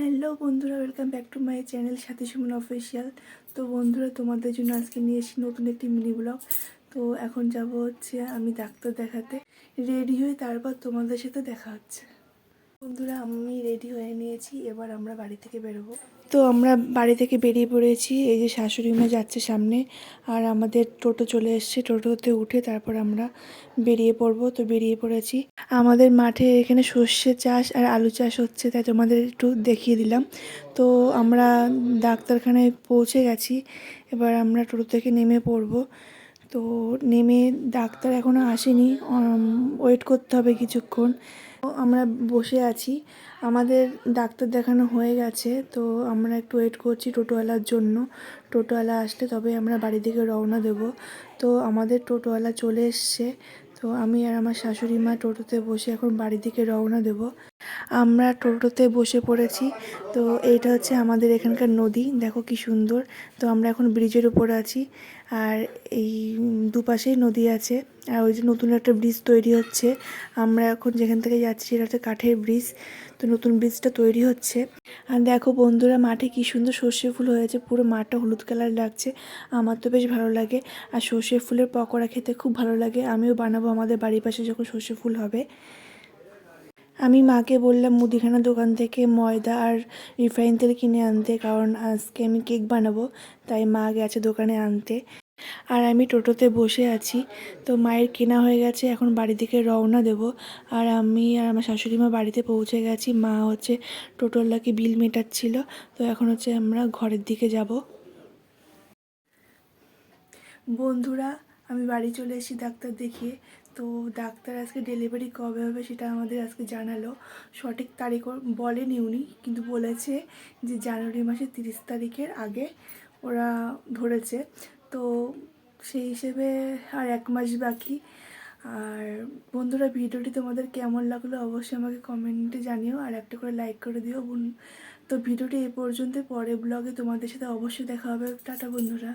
Hello বন্ধুরা welcome back to my channel Sathi Suman official তো বন্ধুরা, তোমাদের জন্য আজকে নিয়ে এসেছি নতুন একটি মিনি ব্লগ তো এখন যাব হচ্ছে আমি ডাক্তার দেখাতে। রেডি হয়ে তারপর তোমাদের সাথে দেখা হচ্ছে। বন্ধুরা, আমি রেডি হয়ে এবার আমরা বাড়ি থেকে বেরোবো। তো আমরা বাড়ি থেকে বেরিয়ে পড়েছি, এই যে শাশুড়ি মা যাচ্ছে সামনে, আর আমাদের টোটো চলে এসছে। টোটোতে উঠে তারপর আমরা বেরিয়ে পড়ব। তো বেরিয়ে পড়েছি। আমাদের মাঠে এখানে সর্ষে চাষ আর আলু চাষ হচ্ছে, তাই তোমাদের একটু দেখিয়ে দিলাম। তো আমরা ডাক্তারখানায় পৌঁছে গেছি। এবার আমরা টোটো থেকে নেমে পড়ব। তো নেমে ডাক্তার এখনও আসেনি ওয়েট করতে হবে কিছুক্ষণ। আমরা বসে আছি, আমাদের ডাক্তার দেখানো হয়ে গেছে, তো আমরা একটু ওয়েট করছি টোটোওয়ালার জন্য। টোটোওয়ালা আসলে তবে আমরা বাড়ি থেকে রওনা দেব। তো আমাদের টোটোওয়ালা চলে এসছে, তো আমি আর আমার শাশুড়ি মা টোটোতে বসে এখন বাড়ি দিকে রওনা দেব। আমরা টোটোতে বসে পড়েছি। তো এইটা হচ্ছে আমাদের এখানকার নদী। দেখো কি সুন্দর। তো আমরা এখন ব্রিজের উপর আছি। আর এই দুপাশেই নদী আছে। আর ওই যে নতুন একটা ব্রিজ তৈরি হচ্ছে। আমরা এখন যেখান থেকে যাচ্ছি সেটা হচ্ছে কাঠের ব্রিজ। তো নতুন ব্রিজটা তৈরি হচ্ছে। আর দেখো বন্ধুরা, মাঠে কি সুন্দর সর্ষে ফুল হয়েছে। পুরো মাঠটা হলুদ কালার লাগছে। আমার তো বেশ ভালো লাগে। আর সর্ষে ফুলের পকোড়া খেতে খুব ভালো লাগে। আমিও বানাবো আমাদের বাড়ির পাশে যখন সর্ষে ফুল হবে। আমি মাকে বললাম মুদিখানা দোকান থেকে ময়দা আর রিফাইন তেল কিনে আনতে, কারণ আজকে আমি কেক বানাবো। তাই মা গেছে দোকানে আনতে। আর আমি টোটোতে বসে আছি। তো মায়ের কেনা হয়ে গেছে, এখন বাড়ি থেকে রওনা দেব। আর আমি আর আমার শাশুড়ি মা বাড়িতে পৌঁছে গেছি। মা হচ্ছে টোটোলাকে বিল মেটাচ্ছিল। তো এখন হচ্ছে আমরা ঘরের দিকে যাব। বন্ধুরা, আমি বাড়ি চলে এসেছি ডাক্তার দেখিয়ে। তো ডাক্তার আজকে ডেলিভারি কবে হবে সেটা আমাদের আজকে জানালো। সঠিক তারিখ বলেনি উনি, কিন্তু বলেছে যে জানুয়ারি মাসের তিরিশ তারিখের আগে ওরা ধরেছে। তো সেই হিসেবে আর এক মাস বাকি। আর বন্ধুরা, ভিডিওটি তোমাদের কেমন লাগল অবশ্যই আমাকে কমেন্টে জানিও, আর একটা করে লাইক করে দিও তো ভিডিওটি এ পর্যন্ত পরে ব্লগে তোমাদের সাথে অবশ্যই দেখা হবে। টাটা বন্ধুরা।